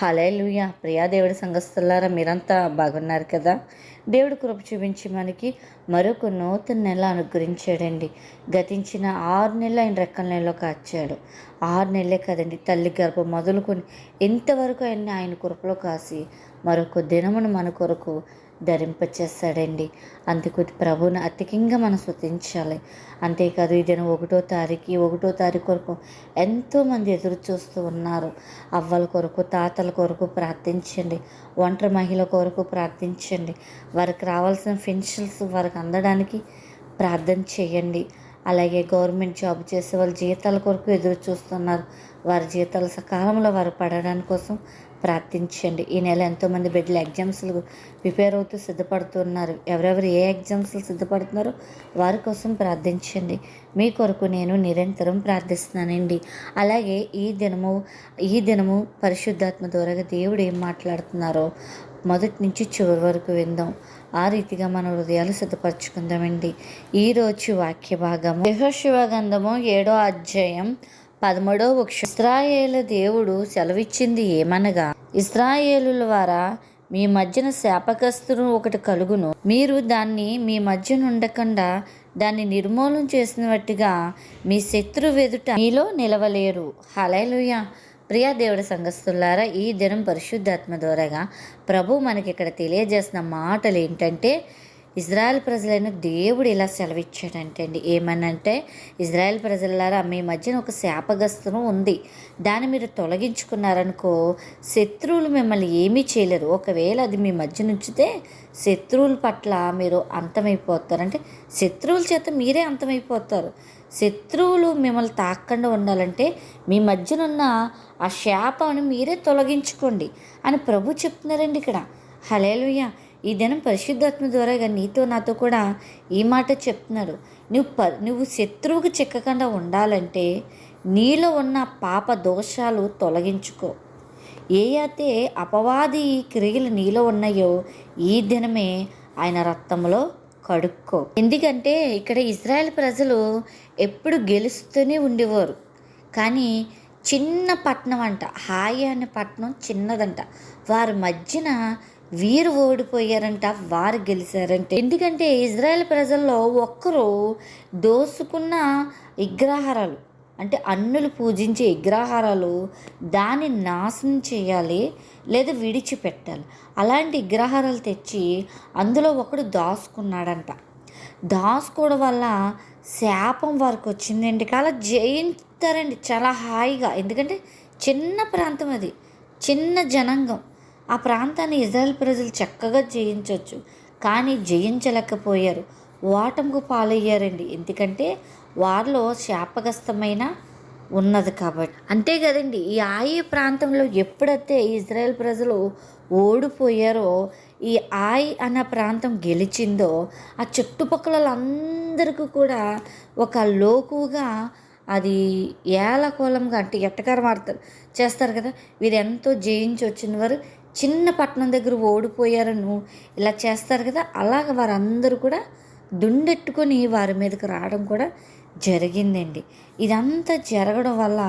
Hallelujah Priya దేవుడి సంఘస్థులారా మీరంతా బాగున్నారు కదా? దేవుడు కృప చూపించి మనకి మరొక నూతన నెల అనుగ్రహించాడండి. గతించిన ఆరు నెలలు ఆయన రెక్కల నెలలో కాచాడు. ఆరు నెలలే కదండి తల్లి గర్భం మొదలుకొని ఎంతవరకు ఆయన ఆయన కృపలో కాసి మరొక దినమును మన కొరకు ధరింపచేస్తాడండి. అందుకు ప్రభువుని అధికంగా మనం శృతించాలి అంతేకాదు ఈ దినం ఒకటో తారీఖు ఒకటో తారీఖు కొరకు ఎంతోమంది ఎదురు చూస్తూ ఉన్నారు. అవ్వల కొరకు తాతల కొరకు ప్రార్థించండి. ఒంటరి మహిళ కొరకు ప్రార్థించండి. వారికి రావాల్సిన పెన్షన్స్ వారికి అందడానికి ప్రార్థన చేయండి. అలాగే గవర్నమెంట్ జాబ్ చేసే వాళ్ళ జీతాల కొరకు ఎదురు చూస్తున్నారు. వారి జీతాలు సకాలంలో వారు పడడానికి కోసం ప్రార్థించండి. ఈ నెల ఎంతోమంది బిడ్డలు ఎగ్జామ్స్లు ప్రిపేర్ అవుతూ సిద్ధపడుతున్నారు. ఎవరెవరు ఏ ఎగ్జామ్స్లు సిద్ధపడుతున్నారో వారి కోసం ప్రార్థించండి. మీ కొరకు నేను నిరంతరం ప్రార్థిస్తున్నానండి. అలాగే ఈ దినము ఈ దినము పరిశుద్ధాత్మ ద్వారా దేవుడు ఏం మాట్లాడుతున్నారో మొదటి నుంచి చివరి వరకు విందాం. ఆ రీతిగా మన హృదయాలు సిద్ధపరచుకుందామండి. ఈరోజు వాక్య భాగము యహోశివ గంధము ఏడో అధ్యాయం పదమూడవ వృక్షం ఇస్రాయేలు దేవుడు సెలవిచ్చింది ఏమనగా ఇస్రాయేలు ద్వారా మీ మధ్యన శాపకస్తును ఒకటి కలుగును. మీరు దాన్ని మీ మధ్యన ఉండకుండా దాన్ని నిర్మూలన చేసినట్టుగా మీ శత్రు వెదుట మీలో నిలవలేరు. హలేలుయ ప్రియా దేవుడి సంఘస్థులారా ఈ దినం పరిశుద్ధాత్మ ద్వారాగా ప్రభు మనకి ఇక్కడ తెలియజేసిన మాటలు ఏంటంటే ఇజ్రాయెల్ ప్రజలైన దేవుడు ఇలా సెలవిచ్చాడంటే అండి ఏమనంటే ఇజ్రాయెల్ ప్రజలారా మీ మధ్యన ఒక శాపగస్తును ఉంది. దాన్ని మీరు తొలగించుకున్నారనుకో శత్రువులు మిమ్మల్ని ఏమీ చేయలేరు. ఒకవేళ అది మీ మధ్య నుంచితే శత్రువుల పట్ల మీరు అంతమైపోతారు. అంటే శత్రువుల చేత మీరే అంతమైపోతారు. శత్రువులు మిమ్మల్ని తాకకుండా ఉండాలంటే మీ మధ్యనున్న ఆ శాపాన్ని మీరే తొలగించుకోండి అని ప్రభు చెప్తున్నారండి ఇక్కడ. హలేలుయ్య ఈ దినం పరిశుద్ధాత్మ ద్వారా నీతో నాతో కూడా ఈ మాట చెప్తున్నారు. నువ్వు ప నువ్వు శత్రువుకు చిక్కకుండా ఉండాలంటే నీలో ఉన్న పాప దోషాలు తొలగించుకో. ఏ అయితే అపవాది క్రియలు నీలో ఉన్నాయో ఈ దినమే ఆయన రక్తంలో కడుక్కో. ఎందుకంటే ఇక్కడ ఇజ్రాయెల్ ప్రజలు ఎప్పుడు గెలుస్తూనే ఉండేవారు. కానీ చిన్న పట్టణం అంట హాయి అనే పట్టణం చిన్నదంట. వారి మధ్యన వీరు ఓడిపోయారంట వారు గెలిచారంట. ఎందుకంటే ఇజ్రాయెల్ ప్రజల్లో ఒక్కరు దోసుకున్న విగ్రహారాలు అంటే అన్నులు పూజించే విగ్రహారాలు దాన్ని నాశనం చేయాలి లేదా విడిచిపెట్టాలి. అలాంటి విగ్రహారాలు తెచ్చి అందులో ఒకడు దాసుకున్నాడంట. దాసుకోవడం వల్ల శాపం వారికి వచ్చిందండి. అలా జయించారండి చాలా హాయిగా. ఎందుకంటే చిన్న ప్రాంతం అది చిన్న జనాంగం. ఆ ప్రాంతాన్ని ఇజ్రాయెల్ ప్రజలు చక్కగా జయించవచ్చు కానీ జయించలేకపోయారు. ఓటముకు పాలయ్యారండి. ఎందుకంటే వారిలో శాపగ్రస్తమైన ఉన్నది కాబట్టి. అంతే కదండి. ఈ ఆయే ప్రాంతంలో ఎప్పుడైతే ఇజ్రాయెల్ ప్రజలు ఓడిపోయారో ఈ ఆయ్ అన్న ప్రాంతం గెలిచిందో ఆ చుట్టుపక్కల అందరికీ కూడా ఒక లోకుగా అది ఏలకోలంగా అంటే ఎట్టకారం ఆడతారు చేస్తారు కదా. వీరు ఎంతో జయించి వచ్చిన వారు చిన్న పట్టణం దగ్గర ఓడిపోయారను ఇలా చేస్తారు కదా అలాగ వారందరూ కూడా దుండెట్టుకొని వారి మీదకి రావడం కూడా జరిగిందండి. ఇదంతా జరగడం వల్ల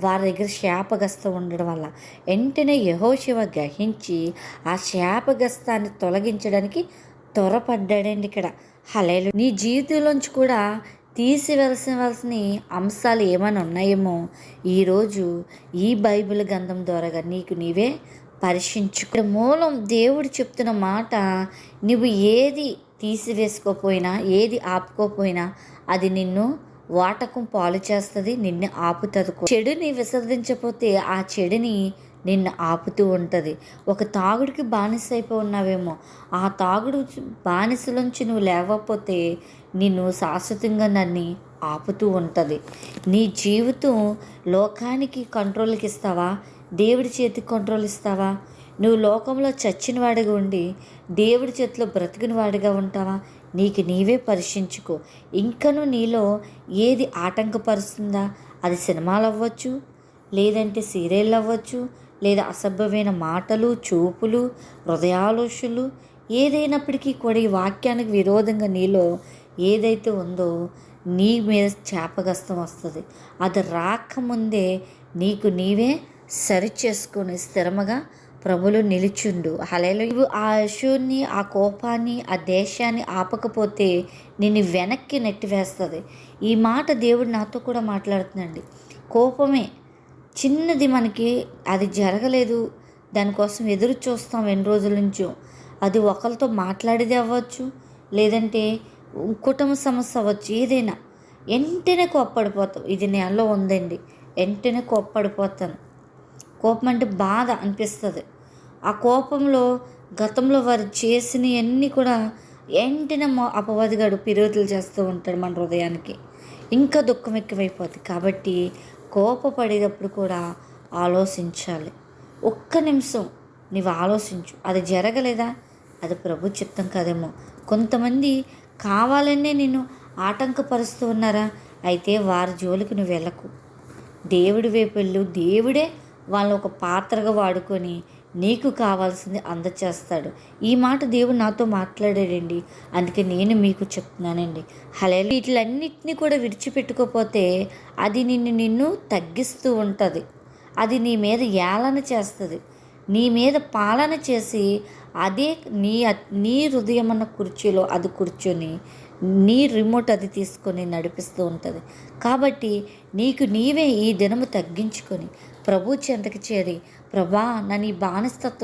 వారి దగ్గర శాపగస్తం ఉండడం వల్ల వెంటనే యహోశివ గ్రహించి ఆ శాపగస్తాన్ని తొలగించడానికి త్వరపడ్డాడండి ఇక్కడ. హలేలు నీ జీవితంలోంచి కూడా తీసివలసిన అంశాలు ఏమైనా ఉన్నాయేమో? ఈరోజు ఈ బైబిల్ గ్రంథం ద్వారా నీకు నీవే పరీక్షించుకు మూలం దేవుడు చెప్తున్న మాట నువ్వు ఏది తీసివేసుకోపోయినా ఏది ఆపుకోపోయినా అది నిన్ను వాటకం పాలు చేస్తుంది నిన్ను ఆపుతుంది చెడుని విసర్జించపోతే ఆ చెడుని నిన్ను ఆపుతూ ఉంటుంది. ఒక తాగుడికి బానిస అయిపోయి ఉన్నావేమో ఆ తాగుడు బానిసలోంచి నువ్వు లేవకపోతే నిన్ను శాశ్వతంగా నన్ను ఆపుతూ ఉంటుంది. నీ జీవితం లోకానికి కంట్రోల్కి ఇస్తావా దేవుడి చేతికి కంట్రోల్ ఇస్తావా నువ్వు లోకంలో చచ్చిన వాడిగా ఉండి దేవుడి చేతిలో బ్రతికిన వాడిగా ఉంటావా? నీకు నీవే పరీక్షించుకో. ఇంకను నీలో ఏది ఆటంకపరుస్తుందా? అది సినిమాలు అవ్వచ్చు లేదంటే సీరియల్ అవ్వచ్చు లేదా అసభ్యమైన మాటలు చూపులు హృదయాలోషులు ఏదైనప్పటికీ కూడా ఈ వాక్యానికి విరోధంగా నీలో ఏదైతే ఉందో నీ మీద చేపగస్తం వస్తుంది. అది రాకముందే నీకు నీవే సరి చేసుకుని స్థిరముగా ప్రభులు నిలిచుండు. హలేలు ఆ అశుని ఆ కోపాన్ని ఆ దేశాన్ని ఆపకపోతే నిన్ను వెనక్కి నెట్టివేస్తుంది. ఈ మాట దేవుడు నాతో కూడా మాట్లాడుతుందండి కోపమే చిన్నది మనకి అది జరగలేదు. దానికోసం ఎదురు చూస్తాం ఎన్ని రోజుల నుంచో. అది ఒకరితో మాట్లాడేది అవ్వచ్చు లేదంటే కుటుంబ సమస్య అవ్వచ్చు ఏదైనా. వెంటనే కోప్పడిపోతాం. ఇది నెలలో ఉందండి. వెంటనే కోప్పడిపోతాను కోపం అంటే బాధ అనిపిస్తుంది. ఆ కోపంలో గతంలో వారు చేసినవన్నీ కూడా వెంటనే మో అపవాదిగాడు పిరోతులు చేస్తూ ఉంటాడు మన హృదయానికి. ఇంకా దుఃఖం ఎక్కువైపోతుంది కాబట్టి కోపపడేటప్పుడు కూడా ఆలోచించాలి. ఒక్క నిమిషం నీవు ఆలోచించు. అది జరగలేదా? అది ప్రభు చిత్తం కాదేమో. కొంతమంది కావాలనే నేను ఆటంకపరుస్తూ ఉన్నారా? అయితే వారి జోలికి నువ్వు వెళ్ళకు. దేవుడి వైపు వెళ్ళు. దేవుడే వాళ్ళని ఒక పాత్రగా వాడుకొని నీకు కావాల్సింది అందచేస్తాడు. ఈ మాట దేవుడు నాతో మాట్లాడాడండి. అందుకే నేను మీకు చెప్తున్నానండి. హలే వీటిలన్నిటిని కూడా విడిచిపెట్టుకోపోతే అది నిన్ను నిన్ను తగ్గిస్తూ ఉంటుంది. అది నీ మీద ఏలన చేస్తుంది. నీ మీద పాలన చేసి అదే నీ నీ హృదయం అన్న కుర్చీలో అది కూర్చొని నీ రిమోట్ అది తీసుకొని నడిపిస్తూ ఉంటుంది. కాబట్టి నీకు నీవే ఈ దినము తగ్గించుకొని ప్రభు చెంతకి చేరి ప్రభా నన్ను ఈ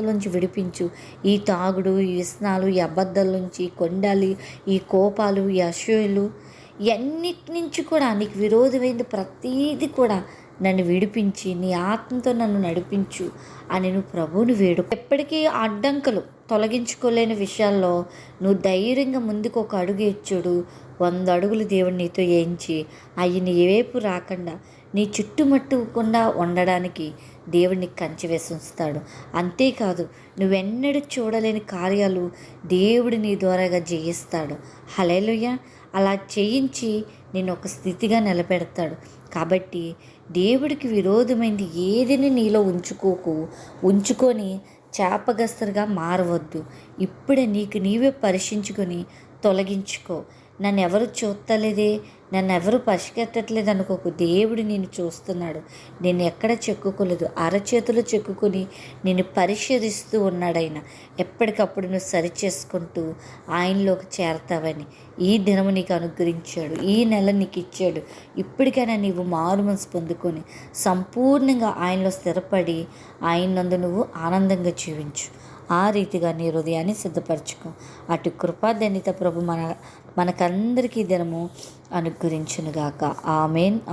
నుంచి విడిపించు. ఈ తాగుడు ఈ వ్యసనాలు ఈ అబద్ధాల నుంచి కొండలి. కొండాలి ఈ కోపాలు ఈ అసూయలు ఇవన్నిటి నుంచి కూడా నీకు విరోధమైంది ప్రతీది కూడా నన్ను విడిపించి నీ ఆత్మతో నన్ను నడిపించు అని నువ్వు ప్రభువుని వేడు ఎప్పటికీ అడ్డంకులు తొలగించుకోలేని విషయాల్లో నువ్వు ధైర్యంగా ముందుకు ఒక అడుగు ఇచ్చుడు వంద అడుగులు దేవుడు నీతో వేయించి అవి నీ వైపు రాకుండా నీ చుట్టుముట్టకుండా ఉండడానికి దేవుడిని కంచి వేసి ఉంచుతాడు అంతేకాదు నువ్వెన్నడూ చూడలేని కార్యాలు దేవుడు నీ ద్వారాగా జయిస్తాడు. హలేలుయ్య అలా చేయించి నేను ఒక స్థితిగా నిలబెడతాడు. కాబట్టి దేవుడికి విరోధమైంది ఏదిని నీలో ఉంచుకోకు ఉంచుకొని చేపగస్తరుగా మారవద్దు. ఇప్పుడే నీకు నీవే పరీక్షించుకొని తొలగించుకో. నన్ను ఎవరు చూస్తలేదే నన్ను ఎవరు పసిగట్టట్లేదు అనుకోకు దేవుడు నేను చూస్తున్నాడు. నేను ఎక్కడ చెక్కుకోలేదు అరచేతులు చెక్కుకొని నేను పరిశీలిస్తూ ఉన్నాడు ఆయన ఎప్పటికప్పుడు నువ్వు సరి చేసుకుంటూ ఆయనలోకి చేరతావని ఈ దినము నీకు అనుగ్రహించాడు ఈ నెల నీకు ఇచ్చాడు. ఇప్పటికైనా నీవు మారు మనసు పొందుకొని సంపూర్ణంగా ఆయనలో స్థిరపడి ఆయన నందు నువ్వు ఆనందంగా జీవించు. ఆ రీతిగా నీ హృదయాన్ని సిద్ధపరచుకో. అటు కృపాధన్యత ప్రభు మన మనకందరికీ దినము అనుగ్రహించునుగాక. ఆమెన్.